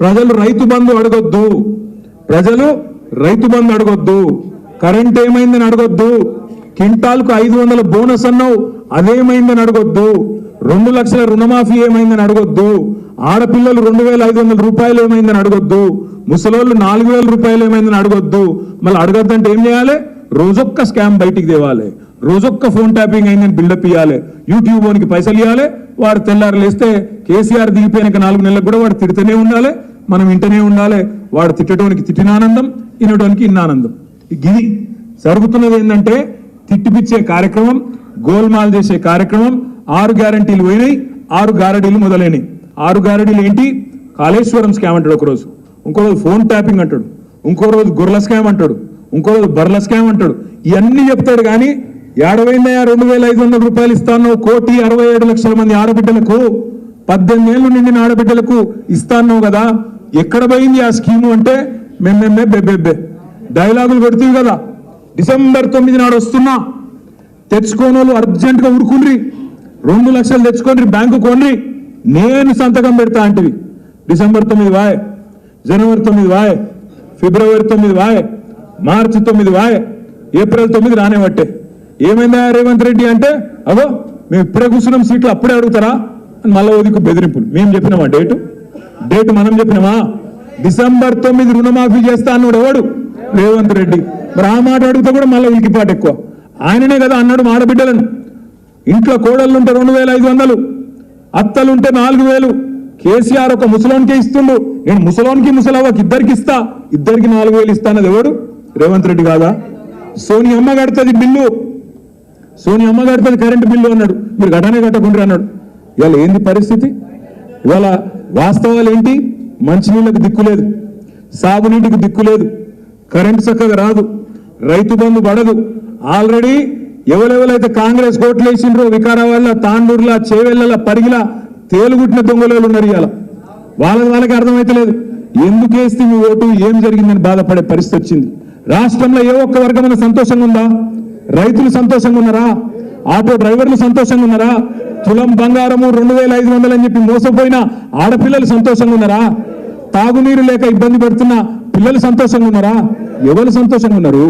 ప్రజలు రైతు బంధు అడగొద్దు. ప్రజలు రైతు బంధు అడగొద్దు. కరెంట్ ఏమైందని అడగొద్దు. కింటాల్కు ఐదు వందల బోనస్ అన్నావు అదేమైందని అడగొద్దు. రెండు లక్షల రుణమాఫీ ఏమైందని అడగొద్దు. ఆడపిల్లలు రెండు వేల ఐదు వందల రూపాయలు ఏమైందని అడగొద్దు. ముసలోళ్ళు నాలుగు వేల రూపాయలు ఏమైందని అడగొద్దు. మళ్ళీ అడగొద్దంటే ఏం చేయాలి? రోజొక్క స్కామ్ బయటికి తేవాలి. రోజొక్క ఫోన్ ట్యాపింగ్ అయిందని బిల్డప్ ఇవ్వాలి యూట్యూబ్ ఓనికి పైసలు ఇవ్వాలి వాడు తెల్లారు లేస్తే కేసీఆర్ దిగిపోయినాక నాలుగు నెలలకు కూడా వాడు తిడుతూనే ఉండాలి. మనం ఇంటనే ఉండాలి. వాడు తిట్టడానికి తిట్టిన ఆనందం తినడానికి ఇన్నానందం. గిది జరుగుతున్నది ఏంటంటే తిట్టిపిచ్చే కార్యక్రమం గోల్మాల్ చేసే కార్యక్రమం ఆరు గ్యారంటీలు పోయినాయి ఆరు గారడీలు మొదలైనవి ఆరు గారడీలు ఏంటి? కాళేశ్వరం స్కామ్ అంటాడు ఒకరోజు. ఇంకో రోజు ఫోన్ ట్యాపింగ్ అంటాడు. ఇంకో రోజు గొర్రెల స్కామ్ అంటాడు. ఇంకో రోజు బర్ల స్కామ్ అంటాడు. ఇవన్నీ చెప్తాడు కానీ ఏడవైందయా రెండు వేల ఐదు వందల రూపాయలు ఇస్తాను కోటి అరవై ఏడు లక్షల మంది ఆడబిడ్డలకు పద్దెనిమిది ఏళ్ళు నిండిన ఆడబిడ్డలకు ఇస్తాను కదా? ఎక్కడ పోయింది ఆ స్కీము అంటే మెమ్మెమ్మే బెబ్బెబ్బే డైలాగులు పెడుతుంది కదా. డిసెంబర్ తొమ్మిది నాడు వస్తున్నా. తెచ్చుకోని వాళ్ళు అర్జెంటుగా ఉరుకుండ్రి రెండు లక్షలు తెచ్చుకోండి బ్యాంకు కోండ్రి నేను సంతకం పెడతా అంటివి. డిసెంబర్ తొమ్మిది వాయ్. జనవరి తొమ్మిది వాయ్. ఫిబ్రవరి తొమ్మిది వాయ్. మార్చి తొమ్మిది వాయ్. ఏప్రిల్ తొమ్మిది రానే ఏమైందా రేవంత్ రెడ్డి అంటే అగో మేము ఇప్పుడే కూర్చున్నాం సీట్లు అప్పుడే అడుగుతారా? అని మళ్ళీ ఓదికు బెదిరింపులు. మేము చెప్పినామా డేటు? డేట్ మనం చెప్పినామా? డిసెంబర్ తొమ్మిది రుణమాఫీ చేస్తా అన్నాడు ఎవడు? రేవంత్ రెడ్డి. మరి ఆ మాట అడిగితే కూడా మళ్ళీ ఉలికిపాటు ఎక్కువ. ఆయననే కదా అన్నాడు ఆడబిడ్డలను. ఇంట్లో కోడళ్ళు ఉంటే రెండు వేల ఐదు వందలు అత్తలుంటే నాలుగు వేలు. కేసీఆర్ ఒక ముసలోనికే ఇస్తుండు. నేను ముసలోనికి ముసలవ్వకి ఇద్దరికి ఇస్తా. ఇద్దరికి నాలుగు వేలు ఇస్తానది ఎవడు? రేవంత్ రెడ్డి కాదా? సోని అమ్మ కడుతుంది బిల్లు. సోని అమ్మ కడుతుంది కరెంటు బిల్లు అన్నాడు. మీరు గటనే కట్టకుండా అన్నాడు. ఇవాళ ఏంది పరిస్థితి? ఇవాళ వాస్తవాలు ఏంటి? మంచినీళ్ళకు దిక్కు లేదు. సాగునీటికి దిక్కు లేదు. కరెంటు చక్కగా రాదు. రైతు బంధు పడదు. ఆల్రెడీ ఎవరెవరైతే కాంగ్రెస్ కోట్లు వేసిండ్రో వికారాబాద్ల తాండూరుల చేవెళ్ళ పరిగిల తేలుగుట్టిన దొంగలు ఉన్నారు ఇవాళ. వాళ్ళకి వాళ్ళకి అర్థమైతలేదు ఎందుకు వేస్తే మీ ఓటు? ఏం జరిగిందని బాధపడే పరిస్థితి వచ్చింది. రాష్ట్రంలో ఏ ఒక్క వర్గమైన సంతోషంగా ఉందా? రైతులు సంతోషంగా ఉన్నారా? ఆటో డ్రైవర్లు సంతోషంగా ఉన్నారా? తులం బంగారము రెండు వేల ఐదు వందలు అని చెప్పి మోసపోయిన ఆడపిల్లలు సంతోషంగా ఉన్నారా? తాగునీరు లేక ఇబ్బంది పెడుతున్న పిల్లలు సంతోషంగా ఉన్నారా? ఎవరు సంతోషంగా ఉన్నారు?